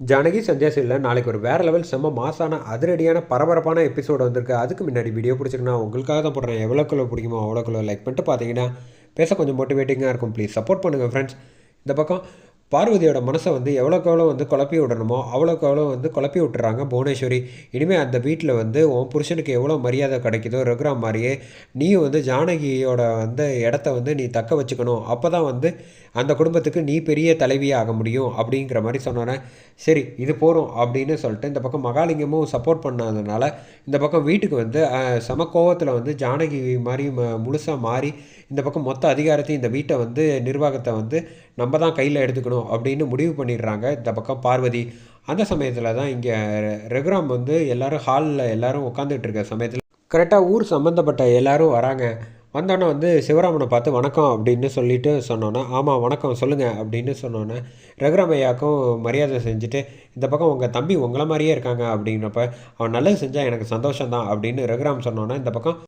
ஜானகி சந்தியா சீரியலில் நாளைக்கு ஒரு வேறு லெவல் செம்ம மாசான அதிரடியான பரபரப்பான எபிசோடு வந்திருக்கு. அதுக்கு முன்னாடி வீடியோ பிடிச்சிருக்குன்னா உங்களுக்காக தான் போடுறேன். எவ்வளோக்குள்ள பிடிக்குமோ அவ்வளோக்குள்ள லைக் பண்ணிட்டு பார்த்தீங்கன்னா பேச கொஞ்சம் மோட்டிவேட்டிங்காக இருக்கும். ப்ளீஸ் சப்போர்ட் பண்ணுங்கள் ஃப்ரெண்ட்ஸ் இந்த பக்கம் பார்வதியோட மனசை வந்து எவ்வளோக்கு எவ்வளோ வந்து குழப்பி விடணுமோ அவ்வளோக்கு எவ்வளோ வந்து குழப்பி விட்டுறாங்க புவனேஸ்வரி. இனிமேல் அந்த வீட்டில் வந்து உன் புருஷனுக்கு எவ்வளோ மரியாதை கிடைக்குதோ ரகுரா மாதிரியே நீயும் வந்து ஜானகியோட வந்து இடத்த வந்து நீ தக்க வச்சுக்கணும். அப்போ தான் வந்து அந்த குடும்பத்துக்கு நீ பெரிய தலைவியாக ஆக முடியும் அப்படிங்கிற மாதிரி சொன்னோன்னே சரி இது போகிறோம் அப்படின்னு சொல்லிட்டு இந்த பக்கம் மகாலிங்கமும் சப்போர்ட் பண்ணாதனால இந்த பக்கம் வீட்டுக்கு வந்து சமக்கோவத்தில் சம கோவத்தில் வந்து ஜானகி மாதிரி ம முழுசாக மாறி இந்த பக்கம் மொத்த அதிகாரத்தையும் இந்த வீட்டை வந்து நிர்வாகத்தை வந்து நம்ம தான் கையில் எடுத்துக்கணும் அப்படின்னு முடிவு பண்ணிடுறாங்க இந்த பக்கம் பார்வதி. அந்த சமயத்தில் தான் இங்கே ரெகுராம் வந்து எல்லோரும் ஹாலில் எல்லோரும் உட்காந்துட்டு இருக்க சமயத்தில் கரெக்டாக ஊர் சம்மந்தப்பட்ட எல்லோரும் வராங்க. வந்தோடனே வந்து சிவராமனை பார்த்து வணக்கம் அப்படின்னு சொல்லிட்டு சொன்னோன்னே ஆமாம் வணக்கம் சொல்லுங்கள் அப்படின்னு சொன்னோன்னே ரகுராமையாக்கும் மரியாதை செஞ்சுட்டு இந்த பக்கம் உங்கள் தம்பி உங்களை மாதிரியே இருக்காங்க அப்படிங்கிறப்ப அவன் நல்லது செஞ்சால் எனக்கு சந்தோஷம் தான் அப்படின்னு ரகுராம் சொன்னோன்னே இந்த பக்கம்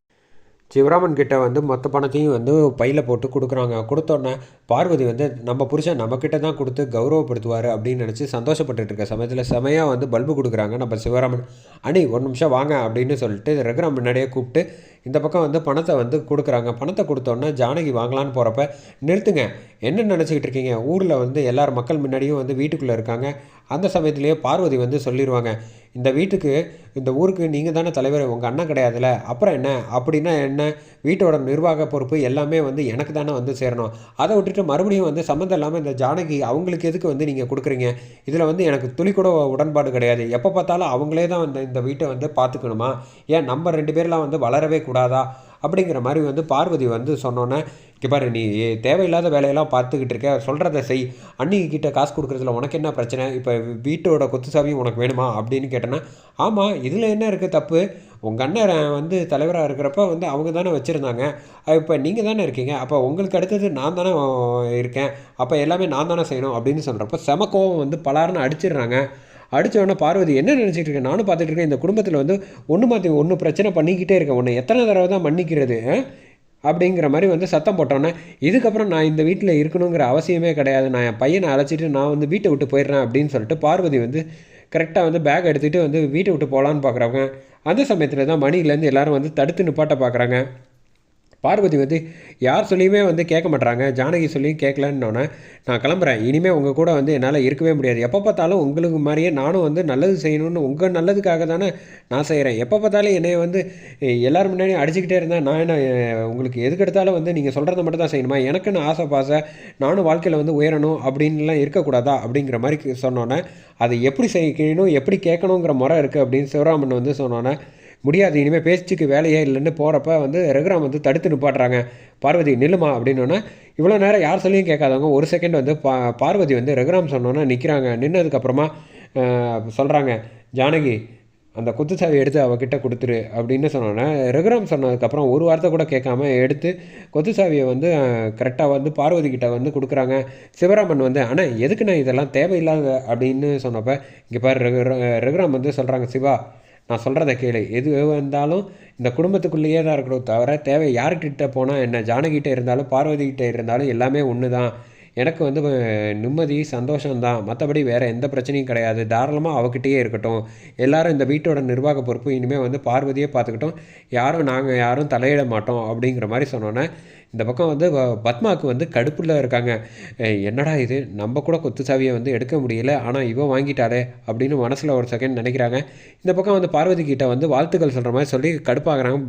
சிவராமன் கிட்ட வந்து மொத்த பணத்தையும் வந்து பையில் போட்டு கொடுக்குறாங்க. கொடுத்தோன்னே பார்வதி வந்து நம்ம புருஷன் நம்மக்கிட்ட தான் கொடுத்து கௌரவப்படுத்துவார் அப்படின்னு நினச்சி சந்தோஷப்பட்டுட்டு இருக்க சமயத்தில் செமையாக வந்து பல்பு கொடுக்குறாங்க நம்ம சிவராமன். அணி ஒரு நிமிஷம் வாங்க அப்படின்னு சொல்லிட்டு ரகுராம் முன்னாடியே கூப்பிட்டு இந்த பக்கம் வந்து பணத்தை வந்து கொடுக்குறாங்க. பணத்தை கொடுத்தோன்னே ஜானகி வாங்கலான்னு போகிறப்ப நிறுத்துங்க என்ன நினச்சிக்கிட்டு இருக்கீங்க? ஊரில் வந்து எல்லார் மக்கள் முன்னாடியும் வந்து வீட்டுக்குள்ளே இருக்காங்க. அந்த சமயத்திலேயே பார்வதி வந்து சொல்லிடுவாங்க இந்த வீட்டுக்கு இந்த ஊருக்கு நீங்கள் தானே தலைவர் உங்கள் அண்ணன் கிடையாதுல்ல? அப்புறம் என்ன? அப்படின்னா என்ன? வீட்டோட நிர்வாக பொறுப்பு எல்லாமே வந்து எனக்கு தானே வந்து சேரணும். அதை விட்டுட்டு மறுபடியும் வந்து சம்மந்தம் இல்லாமல் இந்த ஜானகி அவங்களுக்கு எதுக்கு வந்து நீங்கள் கொடுக்குறீங்க? இதில் வந்து எனக்கு துளி கூட உடன்பாடு கிடையாது. எப்போ பார்த்தாலும் அவங்களே தான் வந்து இந்த வீட்டை வந்து பார்த்துக்கணுமா? ஏன் நம்ம ரெண்டு பேர்லாம் வந்து வளரவே கூடாதா? அப்படிங்கிற மாதிரி வந்து பார்வதி வந்து சொன்னோன்னே இங்கே பாரு நீ தேவையில்லாத வேலையெல்லாம் பார்த்துக்கிட்டு இருக்க. சொல்கிறத செய். அன்னிக்கு காசு கொடுக்குறதுல உனக்கு என்ன பிரச்சனை? இப்போ வீட்டோட கொத்து சாவியும் உனக்கு வேணுமா? அப்படின்னு கேட்டேன்னா ஆமாம் இதில் என்ன இருக்குது தப்பு? உங்கள் அண்ணன் வந்து தலைவராக இருக்கிறப்ப வந்து அவங்க தானே வச்சுருந்தாங்க. இப்போ நீங்கள் தானே இருக்கீங்க. அப்போ உங்களுக்கு அடுத்தது நான் தானே இருக்கேன். அப்போ எல்லாமே நான் தானே செய்யணும் அப்படின்னு சொல்கிறப்ப செம கோவம் வந்து பலாருன்னு அடிச்சிடுறாங்க. அடிச்ச உடனே பார்வதி என்ன நினச்சிட்டு இருக்கேன் நானும் பார்த்துட்டு இருக்கேன். இந்த குடும்பத்தில் வந்து ஒன்று மாற்றி ஒன்று பிரச்சனை பண்ணிக்கிட்டே இருக்கேன். உன்னை எத்தனை தடவை தான் மன்னிக்கிறது அப்படிங்கிற மாதிரி வந்து சத்தம் போட்டோன்னே இதுக்கப்புறம் நான் இந்த வீட்டில் இருக்கணுங்கிற அவசியமே கிடையாது. நான் என் பையனை அழைச்சிட்டு நான் வந்து வீட்டை விட்டு போயிடுறேன் அப்படின்னு சொல்லிட்டு பார்வதி வந்து கரெக்டாக வந்து பேக் எடுத்துகிட்டு வந்து வீட்டை விட்டு போகலான்னு பார்க்குறவங்க அந்த சமயத்தில் தான் மணிலேருந்து எல்லாரும் வந்து தடுத்து நிப்பாட்ட பார்க்குறாங்க பார்வதி வந்து யார் சொல்லியுமே வந்து கேட்க மாட்றாங்க. ஜானகி சொல்லியும் கேட்கலன்னொன்னே நான் கிளம்புறேன். இனிமேல் உங்கள் கூட வந்து என்னால் இருக்கவே முடியாது. எப்போ பார்த்தாலும் உங்களுக்கு மாதிரியே நானும் வந்து நல்லது செய்யணும்னு உங்கள் நல்லதுக்காக தானே நான் செய்கிறேன் எப்போ பார்த்தாலும் என்னை வந்து எல்லோரும் முன்னாடியும் அடிச்சுக்கிட்டே இருந்தேன் நான் என்ன உங்களுக்கு எதுக்கு எடுத்தாலும் வந்து நீங்கள் சொல்கிறத மட்டும் தான் செய்யணுமா? எனக்குன்னு ஆசை பாசை நானும் வாழ்க்கையில் வந்து உயரணும் அப்படின்லாம் இருக்கக்கூடாதா? அப்படிங்கிற மாதிரி சொன்னோன்னே அதை எப்படி செய்யணும்? எப்படி கேட்கணுங்கிற முறை இருக்குது அப்படின்னு சிவராமன் வந்து சொன்னோன்னே முடியாது இனிமேல் பேச்சுக்கு வேலையே இல்லைன்னு போகிறப்ப வந்து ரகுராம் வந்து தடுத்து நிப்பாட்டுறாங்க. பார்வதி நில்லுமா? அப்படின்னோன்னா இவ்வளோ நேரம் யார் சொல்லியும் கேட்காதவங்க ஒரு செகண்ட் வந்து பா பார்வதி வந்து ரகுராம் சொன்னோன்னே நிற்கிறாங்க நின்னதுக்கப்புறமா சொல்கிறாங்க ஜானகி அந்த குத்துச்சாவி எடுத்து அவகிட்ட கொடுத்துரு அப்படின்னு சொன்னோன்னே ரகுராம் சொன்னதுக்கப்புறம் ஒரு வார்த்தை கூட கேட்காம எடுத்து கொத்துச்சாவியை வந்து கரெக்டாக வந்து பார்வதி கிட்ட வந்து கொடுக்குறாங்க. சிவராமன் வந்து ஆனால் எதுக்கு நான் இதெல்லாம் தேவையில்லாத? அப்படின்னு சொன்னப்போ இங்கே பாரு ரகு ரகுராம் வந்து சொல்கிறாங்க சிவா நான் சொல்கிறத கேளு. எது இருந்தாலும் இந்த குடும்பத்துக்குள்ளேயே தான் இருக்கணும் தவிர தேவை யார்கிட்ட போனால் என்ன? ஜானகிட்ட இருந்தாலும் பார்வதிகிட்ட இருந்தாலும் எல்லாமே ஒன்று தான் எனக்கு வந்து நிம்மதி சந்தோஷம்தான். மற்றபடி வேறு எந்த பிரச்சனையும் கிடையாது. தாராளமாக அவகிட்டயே இருக்கட்டும். எல்லாரும் இந்த வீட்டோட நிர்வாக பொறுப்பு இனிமேல் வந்து பார்வதியே பார்த்துக்கிட்டோம். யாரும் நாங்கள் யாரும் தலையிட மாட்டோம் அப்படிங்கிற மாதிரி சொன்னோன்னே இந்த பக்கம் வந்து வ- பத்மாவுக்கு வந்து கடுப்பில் இருக்காங்க. என்னடா இது? நம்ம கூட கொத்து சாவியை வந்து எடுக்க முடியல. ஆனால் இவன் வாங்கிட்டாளே அப்படின்னு மனசில் ஒரு செகண்ட் நினைக்கிறாங்க. இந்த பக்கம் வந்து பார்வதி கிட்ட வந்து வாழ்த்துக்கள் சொல்கிற மாதிரி சொல்லி கடுப்பாகிறாங்க.